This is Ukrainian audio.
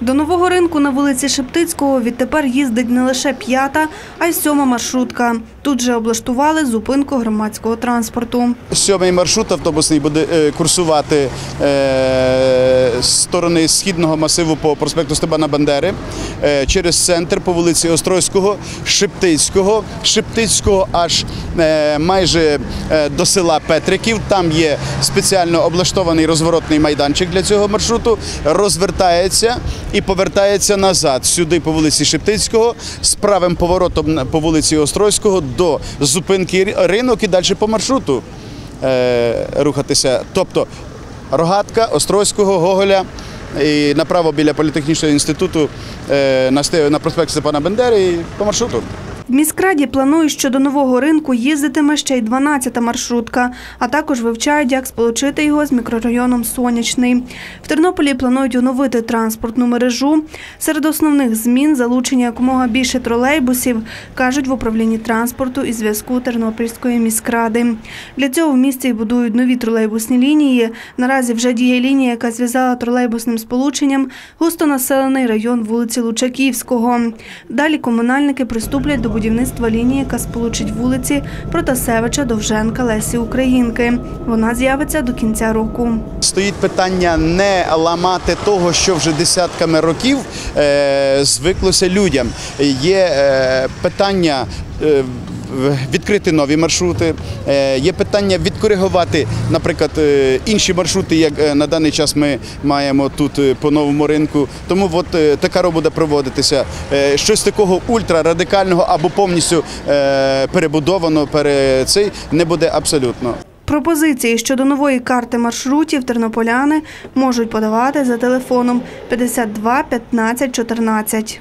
До нового ринку на вулиці Шептицького відтепер їздить не лише п'ята, а й сьома маршрутка. Тут же облаштували зупинку громадського транспорту. Сьомий маршрут автобусний буде е, курсувати е, з сторони східного масиву по проспекту Степана Бандери е, через центр по вулиці Острозького, Шептицького, Шептицького аж майже до села Петриків. Там є спеціально облаштований розворотний майданчик для цього маршруту. Розвертається і повертається назад сюди по вулиці Шептицького з правим поворотом по вулиці Острозького до зупинки ринок і далі по маршруту е, рухатися. Тобто Рогатка, Острозького, Гоголя і направо біля політехнічного інституту е, на, проспект Степана Бендери і по маршруту. Міськраді планують, що до нового ринку їздитиме ще й 12-та маршрутка, а також вивчають, як сполучити його з мікрорайоном Сонячний. В Тернополі планують оновити транспортну мережу. Серед основних змін залучення якомога більше тролейбусів, кажуть в управлінні транспорту і зв'язку Тернопільської міськради. Для цього в місті будують нові тролейбусні лінії. Наразі вже діє лінія, яка зв'язала тролейбусним сполученням густонаселений район вулиці Лучаківського. Далі комунальники приступлять до будівництва лінії, яка сполучить вулиці Протасевича, Довженка, Лесі Українки. Вона з'явиться до кінця року. Стоїть питання не ламати того, що вже десятками років е, звиклося людям. Є е, питання. Відкрити нові маршрути, Е, є питання відкоригувати, наприклад, е, інші маршрути, як е, на даний час ми маємо тут по новому ринку. Тому от така робота проводитися. Щось такого ультрарадикального або повністю перебудовано пере цей не буде абсолютно. Пропозиції щодо нової карти маршрутів тернополяни можуть подавати за телефоном 52 15 14.